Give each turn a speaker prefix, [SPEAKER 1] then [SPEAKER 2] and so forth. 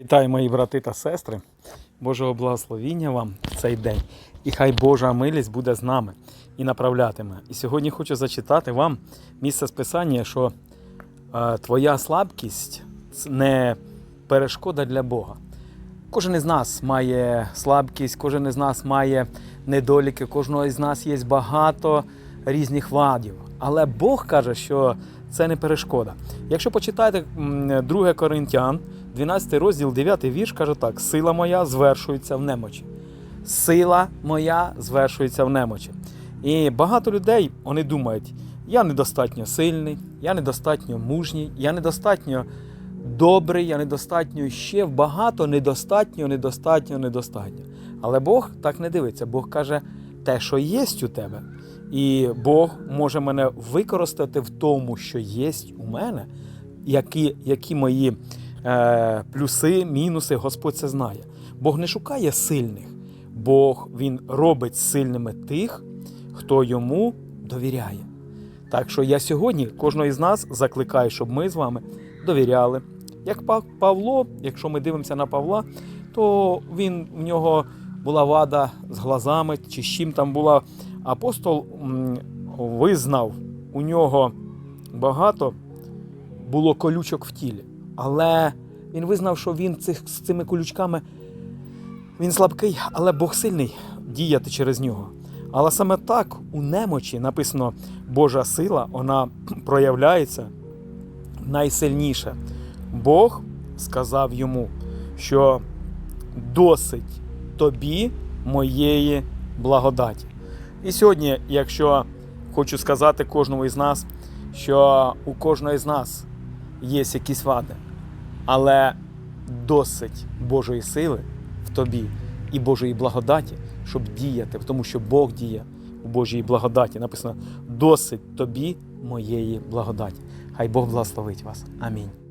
[SPEAKER 1] Вітаю, мої брати та сестри. Божого благословіння вам в цей день. І хай Божа милість буде з нами і направлятиме. І сьогодні хочу зачитати вам місце списання, що е, твоя слабкість не перешкода для Бога. Кожен із нас має слабкість, кожен із нас має недоліки, кожного із нас є багато різних вадів. Але Бог каже, що це не перешкода. Якщо почитаєте м, 2 Коринтян, 12 розділ, 9 вірш, каже так: сила моя звершується в немочі. Сила моя звершується в немочі. І багато людей вони думають, я недостатньо сильний, я недостатньо мужній, я недостатньо добрий, я недостатньо ще багато, недостатньо, недостатньо, недостатньо. Але Бог так не дивиться. Бог каже, те, що є у тебе. І Бог може мене використати в тому, що є у мене, які, які мої е, плюси, мінуси, Господь це знає. Бог не шукає сильних. Бог Він робить сильними тих, хто йому довіряє. Так що я сьогодні кожного із нас закликаю, щоб ми з вами довіряли. Як Павло, якщо ми дивимося на Павла, то він в нього була вада з глазами, чи з чим там була. Апостол визнав, у нього багато було колючок в тілі. Але він визнав, що він цих, з цими колючками він слабкий, але Бог сильний діяти через нього. Але саме так у немочі написано Божа сила, вона проявляється найсильніше. Бог сказав йому, що досить тобі моєї благодаті. І сьогодні, якщо хочу сказати кожному із нас, що у кожного із нас є якісь вади, але досить Божої сили в тобі і Божої благодаті, щоб діяти, тому що Бог діє у Божій благодаті. Написано: досить тобі моєї благодаті. Хай Бог благословить вас. Амінь.